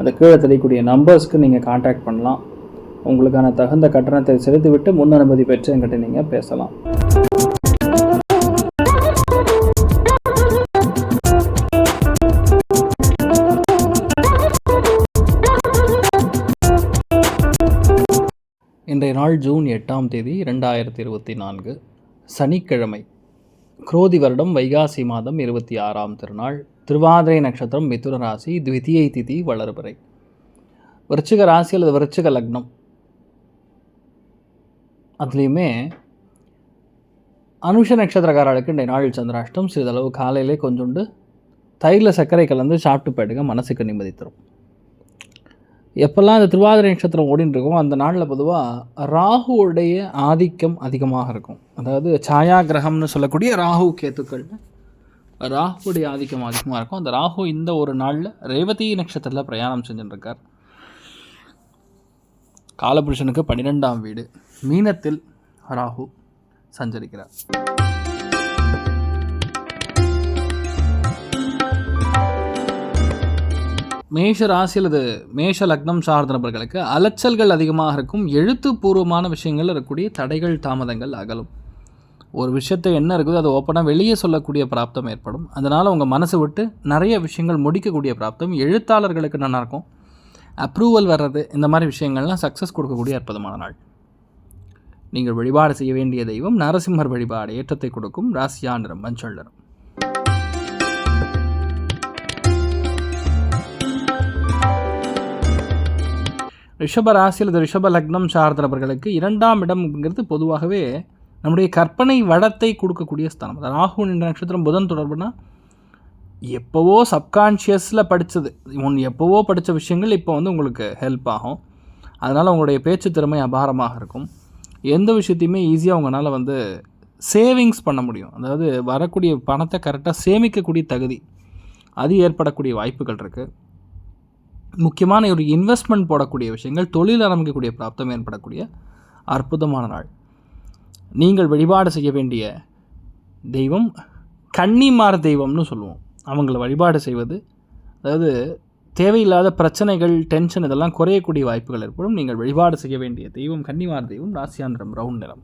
அந்த கீழே தெரியக்கூடிய நம்பர்ஸ்க்கு நீங்கள் காண்டாக்ட் பண்ணலாம். உங்களுக்கான தகுந்த கட்டணத்தை செலுத்திவிட்டு முன் அனுமதி பெற்று என்கிட்ட நீங்கள் பேசலாம். இன்றைய நாள் ஜூன் எட்டாம் தேதி ரெண்டாயிரத்தி இருபத்தி நான்கு சனிக்கிழமை. குரோதி வருடம் வைகாசி மாதம் இருபத்தி ஆறாம் திருநாள் திருவாதிரை நட்சத்திரம் மிதுன ராசி த்விதியை திதி வளர்பிறை. விருச்சிக ராசி அல்லது விருச்சிக லக்னம். அதுலேயுமே அனுஷ நட்சத்திரக்காரர்களுக்கு இன்றைய நாள் சந்திராஷ்டம் சிறிதளவு காலையிலே கொஞ்சோண்டு தயிரில் சர்க்கரை கலந்து சாப்பிட்டு போயிடுங்க மனசுக்கு நிம்மதி தரும். எப்போல்லாம் அந்த திருவாதிரை நட்சத்திரம் ஓடின்னு இருக்கோ அந்த நாளில் பொதுவாக ராகுவுடைய ஆதிக்கம் அதிகமாக இருக்கும். அதாவது சாயா கிரகம்னு சொல்லக்கூடிய ராகு கேத்துக்கள். ராகுவுடைய ஆதிக்கம் அதிகமாக இருக்கும். அந்த ராகு இந்த ஒரு நாளில் ரேவதி நட்சத்திரத்தில் பிரயாணம் செஞ்சுட்டுருக்கார் காலபுருஷனுக்கு பன்னிரெண்டாம் வீடு. மீனத்தில் ராகு சஞ்சரிக்கிறார். மேஷ ராசி அல்லது மேஷ லக்னம் சார்ந்த நபர்களுக்கு அலைச்சல்கள் அதிகமாக இருக்கும். எழுத்துப்பூர்வமான விஷயங்கள் இருக்கக்கூடிய தடைகள் தாமதங்கள் அகலும். ஒரு விஷயத்தை என்ன இருக்குதோ அதை ஓப்பனாக வெளியே சொல்லக்கூடிய பிராப்தம் ஏற்படும். அதனால் உங்கள் மனசை விட்டு நிறைய விஷயங்கள் முடிக்கக்கூடிய பிராப்தம். எழுத்தாளர்களுக்கு நல்லாயிருக்கும் அப்ரூவல் வர்றது இந்த மாதிரி விஷயங்கள்லாம் சக்ஸஸ் கொடுக்கக்கூடிய அற்புதமான நாள். நீங்கள் வழிபாடு செய்ய வேண்டிய தெய்வம் நரசிம்மர் வழிபாடு ஏற்றத்தை கொடுக்கும். ராசியா நிறம் மஞ்சள் நிறம். ரிஷப ராசி அல்லது ரிஷப லக்னம் சார்ந்த நபர்களுக்கு இரண்டாம் இடம்ங்கிறது பொதுவாகவே நம்முடைய கற்பனை வளத்தை கொடுக்கக்கூடிய ஸ்தானம். அது ராகு என்ற நட்சத்திரம் புதன் தொடர்புனா எப்போவோ சப்கான்ஷியஸில் படித்தது ஒன்று எப்போவோ படித்த விஷயங்கள் இப்போ வந்து உங்களுக்கு ஹெல்ப் ஆகும். அதனால் உங்களுடைய பேச்சு திறமை அபாரமாக இருக்கும். எந்த விஷயத்தையுமே ஈஸியாக உங்களால் வந்து சேவிங்ஸ் பண்ண முடியும். அதாவது வரக்கூடிய பணத்தை கரெக்டாக சேமிக்கக்கூடிய தகுதி. அது ஏற்படக்கூடிய வாய்ப்புகள் இருக்குது முக்கியமான ஒரு இன்வெஸ்ட்மெண்ட் போடக்கூடிய விஷயங்கள் தொழில் ஆரம்பிக்கக்கூடிய பிராப்தம் ஏற்படக்கூடிய அற்புதமான நாள். நீங்கள் வழிபாடு செய்ய வேண்டிய தெய்வம் கன்னிமார் தெய்வம்னு சொல்லுவோம். அவங்கள வழிபாடு செய்வது அதாவது தேவையில்லாத பிரச்சனைகள் டென்ஷன் இதெல்லாம் குறையக்கூடிய வாய்ப்புகள் ஏற்படும். நீங்கள் வழிபாடு செய்ய வேண்டிய தெய்வம் கன்னிமார் தெய்வம் ராசியாந்திரம் ரவுண்ட் நிறம்.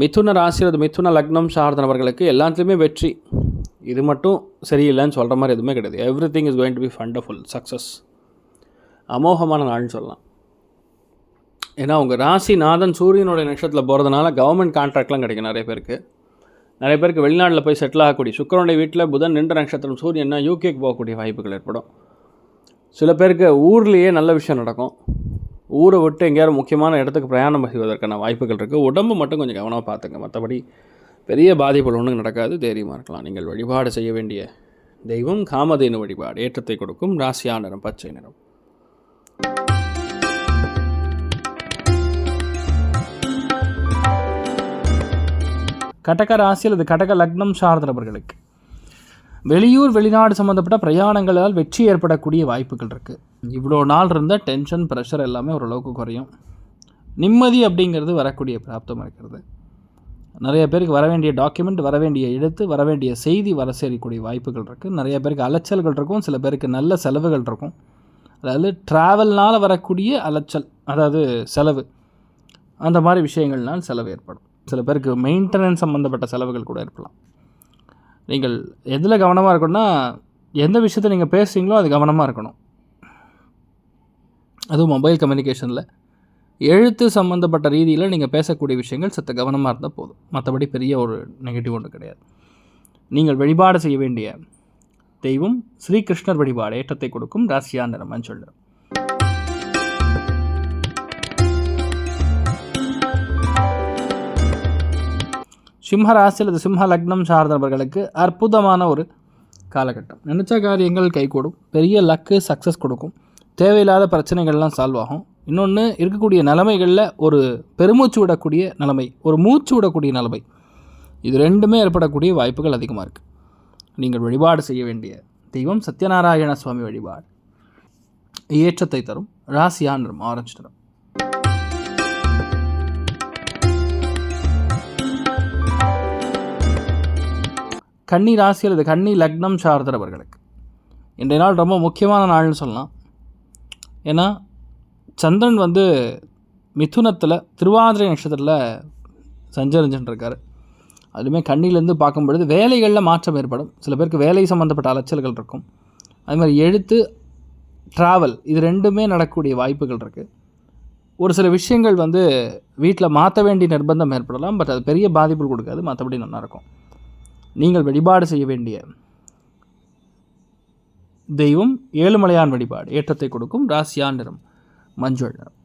மிதுன ராசி அல்லது மிதுன லக்னம் சார்ந்த நபர்களுக்கு எல்லாத்துலேயுமே வெற்றி. இது மட்டும் சரியில்லைன்னு சொல்கிற மாதிரி எதுவுமே கிடையாது. Everything is going to be wonderful success அமோகமான நாள்னு சொல்லலாம். ஏன்னா உங்கள் ராசி நாதன் சூரியனுடைய நட்சத்திரத்தில் போகிறதுனால கவர்மெண்ட் கான்ட்ராக்ட்லாம் கிடைக்கும் நிறைய பேருக்கு. நிறைய பேருக்கு வெளிநாட்டில் போய் செட்டில் ஆகக்கூடிய சுக்கரனுடைய வீட்டில் புதன் நின்ற நட்சத்திரம் சூரியன்னா யூகேக்கு போகக்கூடிய வாய்ப்புகள் ஏற்படும். சில பேருக்கு ஊர்லேயே நல்ல விஷயம் நடக்கும். ஊரை விட்டு எங்கேயாவது முக்கியமான இடத்துக்கு பிரயாணம் செய்வதற்கான வாய்ப்புகள் இருக்குது உடம்பு மட்டும் கொஞ்சம் கவனமாக பார்த்துங்க. மற்றபடி பெரிய பாதிப்புகள் ஒன்றும் நடக்காது. தைரியமாக இருக்கலாம். நீங்கள் வழிபாடு செய்ய வேண்டிய தெய்வம் காமதேனு வழிபாடு. ஏற்றத்தை கொடுக்கும். ராசியா நிறம் பச்சை நிறம். கடக ராசியில் இது கடக லக்னம் சார்ந்த நபர்களுக்கு வெளியூர் வெளிநாடு சம்மந்தப்பட்ட பிரயாணங்களால் வெற்றி ஏற்படக்கூடிய வாய்ப்புகள் இருக்குது இவ்வளோ நாள் இருந்த டென்ஷன் ப்ரெஷர் எல்லாமே ஓரளவுக்கு குறையும். நிம்மதி அப்படிங்கிறது வரக்கூடிய பிராப்தம் இருக்கிறது. நிறைய பேருக்கு வர வேண்டிய டாக்குமெண்ட் வர வேண்டிய எழுத்து வர வேண்டிய செய்தி வர சேரக்கூடிய வாய்ப்புகள் இருக்குது நிறைய பேருக்கு அலைச்சல்கள் இருக்கும். சில பேருக்கு நல்ல செலவுகள் இருக்கும். அதாவது ட்ராவல்னால் வரக்கூடிய அலைச்சல் அதாவது செலவு. அந்த மாதிரி விஷயங்கள்னால் செலவு ஏற்படும். சில பேருக்கு மெயின்டெனன்ஸ் சம்மந்தப்பட்ட செலவுகள் கூட இருக்கலாம். நீங்கள் எதில் கவனமாக இருக்கணும்னா எந்த விஷயத்தை நீங்கள் பேசுகிறீங்களோ அது கவனமாக இருக்கணும். அதுவும் மொபைல் கம்யூனிகேஷனில் எழுத்து சம்மந்தப்பட்ட ரீதியில் நீங்கள் பேசக்கூடிய விஷயங்கள் சற்று கவனமாக இருந்தால் போதும். மற்றபடி பெரிய ஒரு நெகட்டிவ் ஒன்று கிடையாது. நீங்கள் வழிபாடு செய்ய வேண்டிய தெய்வம் ஸ்ரீகிருஷ்ணர் வழிபாடு ஏற்றத்தை கொடுக்கும் ராசியா நிறம் மஞ்சள் நிறம். சிம்ம ராசி அல்லது சிம்ம லக்னம் சார்ந்தவர்களுக்கு அற்புதமான ஒரு காலகட்டம். நினச்ச காரியங்கள் கைகூடும். பெரிய லக்கு சக்ஸஸ் கொடுக்கும். தேவையில்லாத பிரச்சனைகள்லாம் சால்வ் ஆகும். இன்னொன்று இருக்கக்கூடிய நிலைமைகளில் ஒரு பெருமூச்சு விடக்கூடிய நிலைமை ஒரு மூச்சு விடக்கூடிய நிலைமை. இது ரெண்டுமே ஏற்படக்கூடிய வாய்ப்புகள் அதிகமாக இருக்குது நீங்கள் வழிபாடு செய்ய வேண்டிய தெய்வம் சத்யநாராயண சுவாமி வழிபாடு. ஏற்றத்தை தரும். ராசியா நிறம் ஆரஞ்சு நிறம். கன்னி ராசி அல்லது கன்னி லக்னம் சார்ந்தவர்களுக்கு. இன்றைய நாள் ரொம்ப முக்கியமான நாள்னு சொல்லலாம். ஏன்னா சந்திரன் வந்து மிதுனத்தில் திருவாதிரை நட்சத்திரத்தில் சஞ்சரிஞ்சுட்டுருக்காரு அதுவுமே கண்ணிலேருந்து பார்க்கும் பொழுது வேலைகளில் மாற்றம் ஏற்படும். சில பேருக்கு வேலை சம்மந்தப்பட்ட அலைச்சல்கள் இருக்கும். அது மாதிரி எழுத்து ட்ராவல் இது ரெண்டுமே நடக்கக்கூடிய வாய்ப்புகள் இருக்குது ஒரு சில விஷயங்கள் வந்து வீட்டில் மாற்ற வேண்டிய நிர்பந்தம் ஏற்படலாம். பட் அது பெரிய பாதிப்பு கொடுக்காது. மற்றபடி நல்லாயிருக்கும் நீங்கள் வழிபாடு செய்ய வேண்டிய தெய்வம் ஏழுமலையான் வழிபாடு ஏற்றத்தை கொடுக்கும் ராசியான் நிறம் மஞ்சள் நிறம்.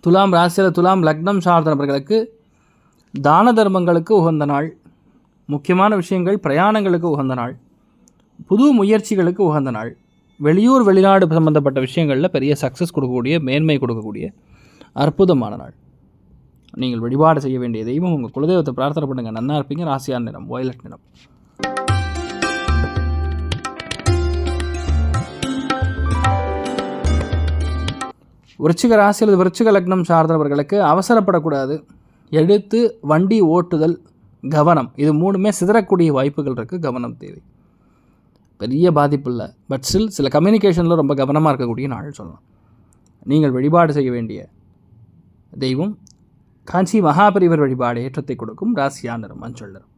துலாம் ராசியில் துலாம் லக்னம் சார்ந்த நபர்களுக்கு தான தர்மங்களுக்கு உகந்த நாள் முக்கியமான விஷயங்கள் பிரயாணங்களுக்கு உகந்த நாள் புது முயற்சிகளுக்கு உகந்த நாள் வெளியூர் வெளிநாடு சம்மந்தப்பட்ட விஷயங்களில் பெரிய சக்ஸஸ் கொடுக்கக்கூடிய மேன்மை கொடுக்கக்கூடிய அற்புதமான நாள். நீங்கள் வழிபாடு செய்ய வேண்டிய தெய்வம் உங்கள் குலதெய்வத்தை பிரார்த்தனை பண்ணுங்கள் நன்னா இருப்பீங்க ராசியான் நிறம் வயலட் நிறம். விருச்சிக ராசி அல்லது விருச்சிக லக்னம் சார்ந்தவர்களுக்கு அவசரப்படக்கூடாது. எடுத்து வண்டி ஓட்டுதல் கவனம். இது மூணுமே சிதறக்கூடிய வாய்ப்புகள் இருக்குது கவனம் தேவை. பெரிய பாதிப்பு இல்லை. பட் ஸ்டில் சில கம்யூனிகேஷனில் ரொம்ப கவனமாக இருக்கக்கூடிய நாள் சொல்லலாம். நீங்கள் வழிபாடு செய்ய வேண்டிய தெய்வம் காஞ்சி மகாபரிவர் வழிபாடு ஏற்றத்தை கொடுக்கும் ராசியா அஞ்சொல்லரும்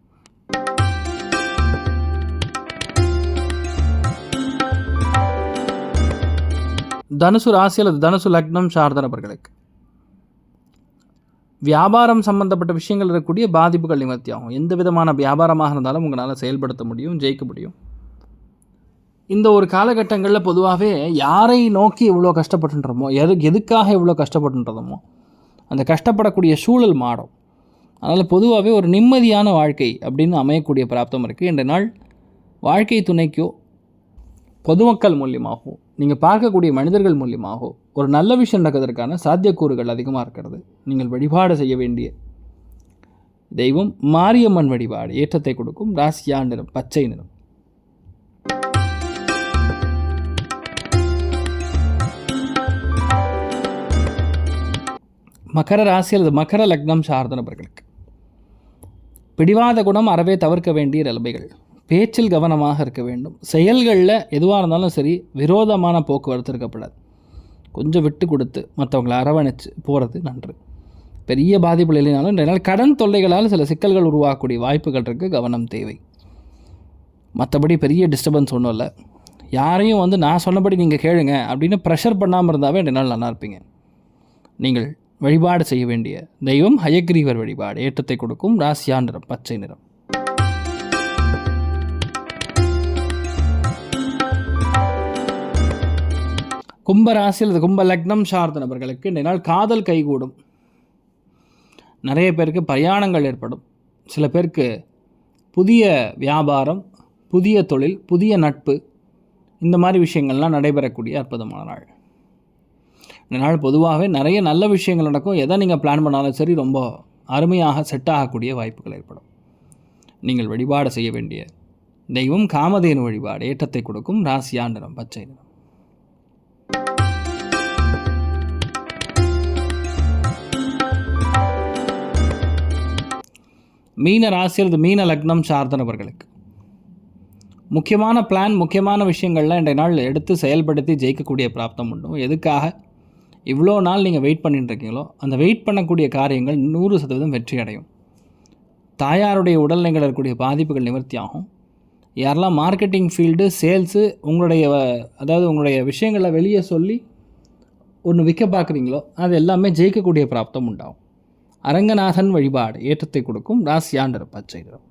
தனுசு ராசி அல்லது தனுசு லக்னம் சார்ந்த நபர்களுக்கு. வியாபாரம் சம்பந்தப்பட்ட விஷயங்கள் இருக்கக்கூடிய பாதிப்புகள் நிவர்த்தியாகும். எந்த விதமான வியாபாரமாக இருந்தாலும் உங்களால் செயல்படுத்த முடியும் ஜெயிக்க முடியும். இந்த ஒரு காலகட்டங்களில் பொதுவாகவே யாரை நோக்கி இவ்வளோ கஷ்டப்பட்டுன்றமோ எது எதுக்காக இவ்வளோ கஷ்டப்பட்டுன்றதமோ அந்த கஷ்டப்படக்கூடிய சூழல் மாறும். அதனால் பொதுவாகவே ஒரு நிம்மதியான வாழ்க்கை அப்படின்னு அமையக்கூடிய பிராப்தம் இருக்குது இன்றைய நாள் வாழ்க்கை துணைக்கோ பொதுமக்கள் மூலியமாகவோ நீங்கள் பார்க்கக்கூடிய மனிதர்கள் மூலியமாகவோ ஒரு நல்ல விஷயம் நடக்கிறதுக்கான சாத்தியக்கூறுகள் அதிகமாக இருக்கிறது. நீங்கள் வழிபாடு செய்ய வேண்டிய தெய்வம் மாரியம்மன் வழிபாடு ஏற்றத்தை கொடுக்கும். ராசியா நிறம் பச்சை நிறம். மகர ராசி அல்லது மகர லக்னம் சார்ந்த நபர்களுக்கு. பிடிவாத குணம் அறவே தவிர்க்க வேண்டிய நிலைமைகள். பேச்சில் கவனமாக இருக்க வேண்டும். செயல்களில் எதுவாக இருந்தாலும் சரி விரோதமான போக்குவரத்து இருக்கப்படாது. கொஞ்சம் விட்டு கொடுத்து மற்றவங்களை அரவணைச்சு போகிறது நன்று. பெரிய பாதிப்புகள் இல்லைனாலும் இதனால் கடன் தொல்லைகளால் சில சிக்கல்கள் உருவாகக்கூடிய வாய்ப்புகள் இருக்குது கவனம் தேவை. மற்றபடி பெரிய டிஸ்டர்பன்ஸ் ஒன்றும் இல்லை. யாரையும் வந்து நான் சொன்னபடி நீங்கள் கேளுங்க அப்படின்னு ப்ரெஷர் பண்ணாமல் இருந்தாவே ரெண்டு நாள் நல்லா இருப்பீங்க. நீங்கள் வழிபாடு செய்ய வேண்டிய தெய்வம் ஹயக்ரீவர் வழிபாடு. ஏற்றத்தை கொடுக்கும் ராசியா நிறம் பச்சை நிறம். கும்ப ராசி அல்லது கும்ப லக்னம் சார்ந்த நபர்களுக்கு இந்த நாள் காதல் கைகூடும். நிறைய பேருக்கு பிரயாணங்கள் ஏற்படும். சில பேருக்கு புதிய வியாபாரம் புதிய தொழில் புதிய நட்பு இந்த மாதிரி விஷயங்கள்லாம் நடைபெறக்கூடிய அற்புதமான நாள். இந்த நாள் பொதுவாகவே நிறைய நல்ல விஷயங்கள் நடக்கும். எதை நீங்கள் பிளான் பண்ணாலும் சரி ரொம்ப அருமையாக செட் ஆகக்கூடிய வாய்ப்புகள் ஏற்படும். நீங்கள் வழிபாடு செய்ய வேண்டிய தெய்வம் காமதேனு வழிபாடு ஏற்றத்தை கொடுக்கும் ராசியாண்டனம் பச்சை நிறம். மீன ராசி அல்லது மீன லக்னம் சார்ந்த நபர்களுக்கு முக்கியமான பிளான் முக்கியமான விஷயங்கள்லாம் இன்றைய நாள் எடுத்து செயல்படுத்தி ஜெயிக்கக்கூடிய பிராப்தம் உண்டும் எதுக்காக? இவ்வளோ நாள் நீங்கள் வெயிட் பண்ணிட்டுருக்கீங்களோ அந்த வெயிட் பண்ணக்கூடிய காரியங்கள் நூறு சதவீதம் வெற்றி அடையும். தாயாருடைய உடல்நிலைகள் இருக்கக்கூடிய பாதிப்புகள் நிவர்த்தி ஆகும். யாரெல்லாம் மார்க்கெட்டிங் ஃபீல்டு சேல்ஸு உங்களுடைய அதாவது உங்களுடைய விஷயங்களை வெளியே சொல்லி ஒன்று விற்க பார்க்குறீங்களோ அது எல்லாமே ஜெயிக்கக்கூடிய பிராப்தம் உண்டாகும். அரங்கநாதன் வழிபாடு ஏற்றத்தை கொடுக்கும் ராசியாண்டர் பச்சை நிறம்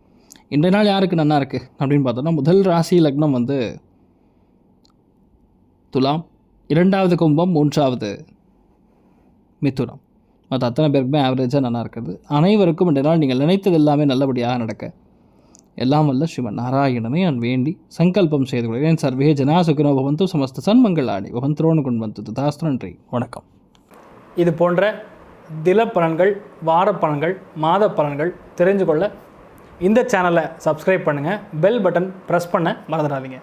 இன்றைய நாள் யாருக்கு நல்லா இருக்குது அப்படின்னு பார்த்தோன்னா முதல் ராசி லக்னம் வந்து துலாம் இரண்டாவது கும்பம் மூன்றாவது மிதுனம். மற்ற அத்தனை பேருக்குமே ஆவரேஜாக நல்லா இருக்கிறது. அனைவருக்கும் இந்த நாள் நீங்கள் நினைத்தது எல்லாமே நல்லபடியாக நடக்க. எல்லாம் வல்ல ஸ்ரீமன் நாராயணனை நான் வேண்டி சங்கல்பம் செய்து கொள்கிறேன். சர்வே ஜனா சுகினோ பவந்து சமஸ்த சன்மங்களாணி. பவந்தரோனு கொண்டு வந்து தாஸ்து நன்றி. வணக்கம். இது போன்ற தில பலன்கள் வார பலன்கள் மாத பலன்கள் தெரிஞ்சு கொள்ள இந்த சேனலை சப்ஸ்கிரைப் பண்ணுங்கள் பெல் பட்டன் ப்ரெஸ் பண்ண மறந்துடாதீங்க.